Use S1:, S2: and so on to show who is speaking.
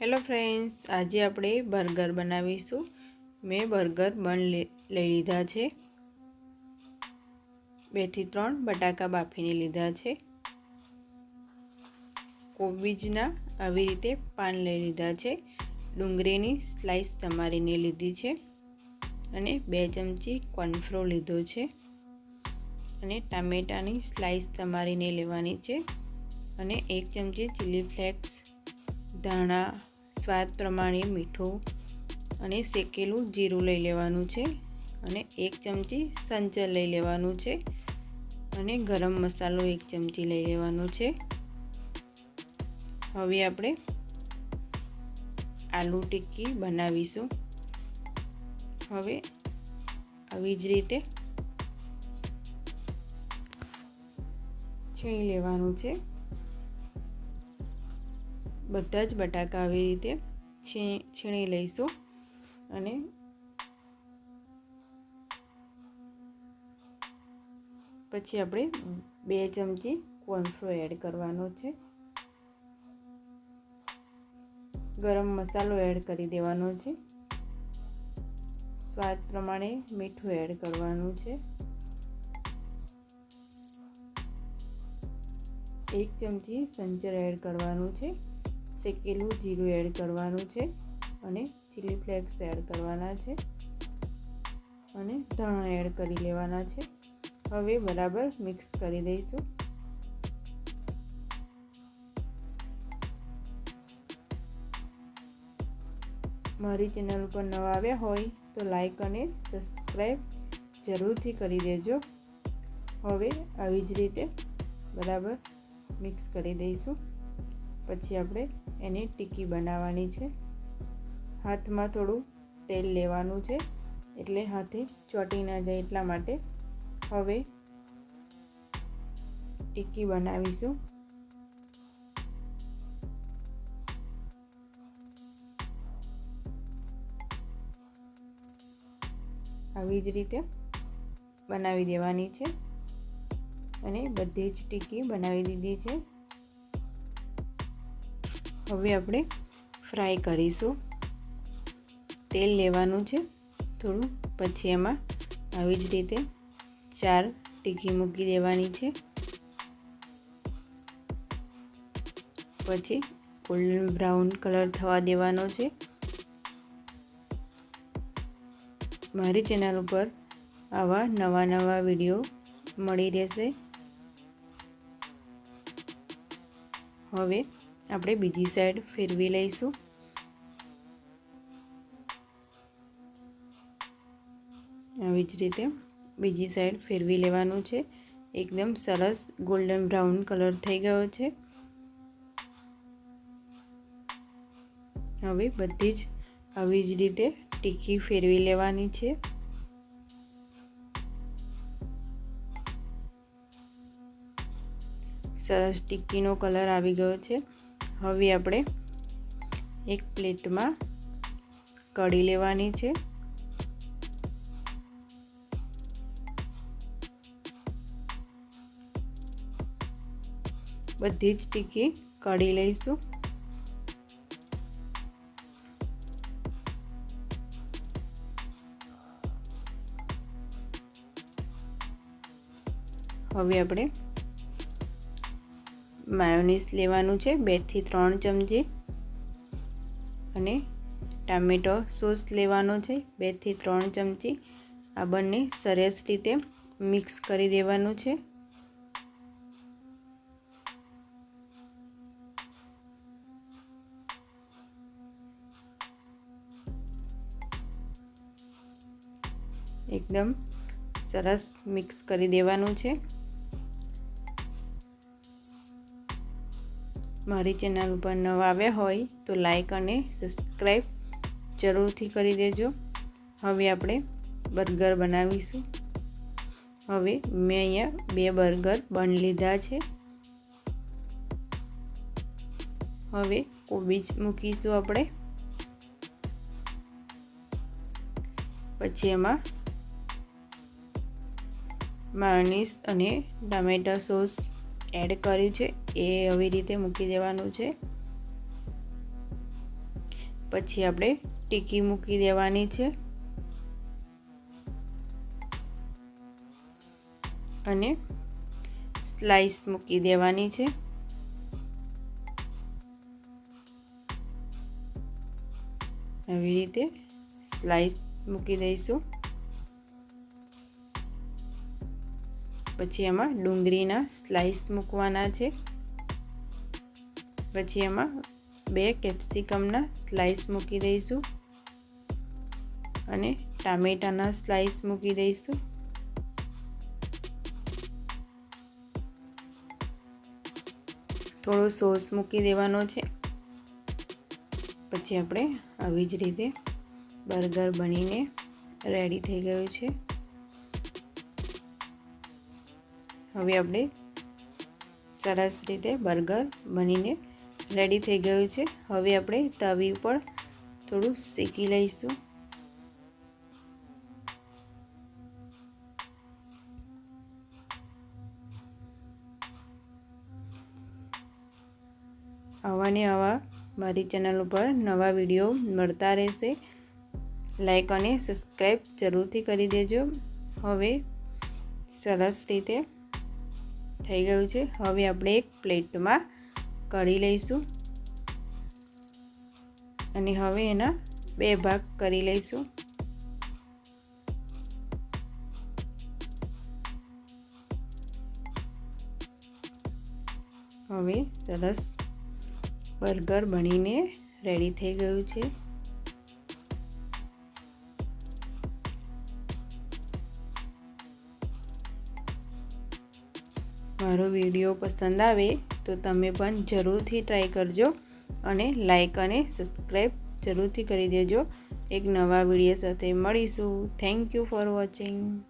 S1: Hello friends, આજે આપણે burger બનાવીશું. મેં બર્ગર બન લઈ લીધા છે. બેથી ત્રણ બટાકા બાફીને લીધા છે. કોબીજના આવી રીતે પાન લઈ લીધા છે. ડુંગળીની સ્લાઈસ તમારીને લીધી છે. અને બે ચમચી કોર્નફ્લો લીધો છે. અને ટામેટાની સ્લાઈસ તમારીને લેવાની છે. અને એક ચમચી ચીલી ફ્લેક્સ ધાણા સ્વાદ પ્રમાણે મીઠું અને શેકેલું જીરું લઈ લેવાનું છે અને એક ચમચી સંચર લઈ લેવાનું છે અને ગરમ મસાલો એક ચમચી લઈ લેવાનો છે. હવે આપણે આલુ ટિક્કી બનાવીશું. હવે આવી જ રીતે છીણી લેવાનું છે. બધા જ બટાકા આવી રીતે છીણી લઈશું અને પછી આપણે બે ચમચી કોર્નફ્લો એડ કરવાનો છે. ગરમ મસાલો એડ કરી દેવાનો છે. સ્વાદ પ્રમાણે મીઠું એડ કરવાનું છે. એક ચમચી સંચર એડ કરવાનું છે. શેકેલું જીરું એડ કરવાનું છે અને ચીલી ફ્લેક્સ એડ કરવાના છે અને ધાણા એડ કરી લેવાના છે. હવે બરાબર મિક્સ કરી દઈશું. મારી ચેનલ ઉપર નવા આવ્યા હોય તો લાઈક અને સબસ્ક્રાઈબ જરૂરથી કરી દેજો. હવે આવી જ રીતે બરાબર મિક્સ કરી દઈશું. પછી આપણે એની ટીકી બનાવવાની છે. હાથમાં થોડું તેલ લેવાનું છે, એટલે હાથે ચોટી ના જાય એટલા માટે હવે ટીકી બનાવીશું. આવી જ રીતે બનાવી દેવાની છે. અને બધી જ ટીકી બનાવી દીધી છે. હવે આપણે ફ્રાય કરીશું. તેલ લેવાનું છે. થોડું પછી એમાં આવી જ રીતે ચાર ટીકી મૂકી દેવાની છે. પછી ગોલ્ડન બ્રાઉન કલર થવા દેવાનો છે. મારી ચેનલ ઉપર આવા નવા નવા વીડિયો મળી રહેશે. હવે આપણે બીજી સાઈડ ફેરવી લઈશું. આવી જ રીતે બીજી સાઈડ ફેરવી લેવાનું છે. એકદમ સરસ ગોલ્ડન બ્રાઉન કલર થઈ ગયો છે. હવે બધી જ આવી જ રીતે ટીકી ફેરવી લેવાની છે. સરસ ટીકીનો કલર આવી ગયો છે. હવે આપણે એક પ્લેટમાં કઢી લેવાની છે. બધી જ ટીકી કઢી લઈશું. હવે આપણે માયોનીસ લેવાનું છે બેથી ત્રણ ચમચી. અને ટામેટો સોસ લેવાનો છે બેથી ત્રણ ચમચી. આ બંને સરસ રીતે મિક્સ કરી દેવાનું છે. એકદમ સરસ મિક્સ કરી દેવાનું છે. મારી ચેનલ ઉપર નવા આવ્યા હોય તો લાઈક અને સબસ્ક્રાઈબ જરૂરથી કરી દેજો. હવે આપણે બર્ગર બનાવીશું. હવે મેં અહીંયા બે બર્ગર બન લીધા છે. હવે કોબીજ મૂકીશું આપણે. પછી એમાં માયોનીસ અને ટામેટા સોસ એડ કર્યું છે. એ આવી રીતે મૂકી દેવાનું છે. પછી આપણે ટીકી મૂકી દેવાની છે. અને સ્લાઈસ મૂકી દેવાની છે. આવી રીતે સ્લાઈસ મૂકી દઈશું. પછી એમાં ડુંગળીના સ્લાઈસ મૂકવાના છે. પછી એમાં બે કેપ્સિકમના સ્લાઈસ મૂકી દઈશું. અને ટામેટાના સ્લાઈસ મૂકી દઈશું. થોડો સોસ મૂકી દેવાનો છે. પછી આપણે આવી જ રીતે બર્ગર બનીને રેડી થઈ ગયું છે. હવે આપણે સરસ રીતે બર્ગર બનીને રેડી થઈ ગયું છે. હવે આપણે તવી ઉપર થોડું શેકી લઈશું. આવા ને આવા મારી ચેનલ ઉપર નવા વીડિયો મળતા રહેશે. લાઈક અને સબસ્ક્રાઈબ જરૂરથી કરી દેજો. હવે સરસ રીતે થઈ ગયું છે. હવે આપણે એક પ્લેટમાં કાઢી લઈશું. અને હવે એના બે ભાગ કરી લઈશું. હવે સરસ બર્ગર બનીને રેડી થઈ ગયું છે. મારો વીડિયો પસંદ આવે તો તમે પણ જરૂરથી ટ્રાય કરજો અને લાઈક અને સબસ્ક્રાઈબ જરૂરથી કરી દેજો. એક નવા વીડિયો સાથે મળીશું. Thank you for watching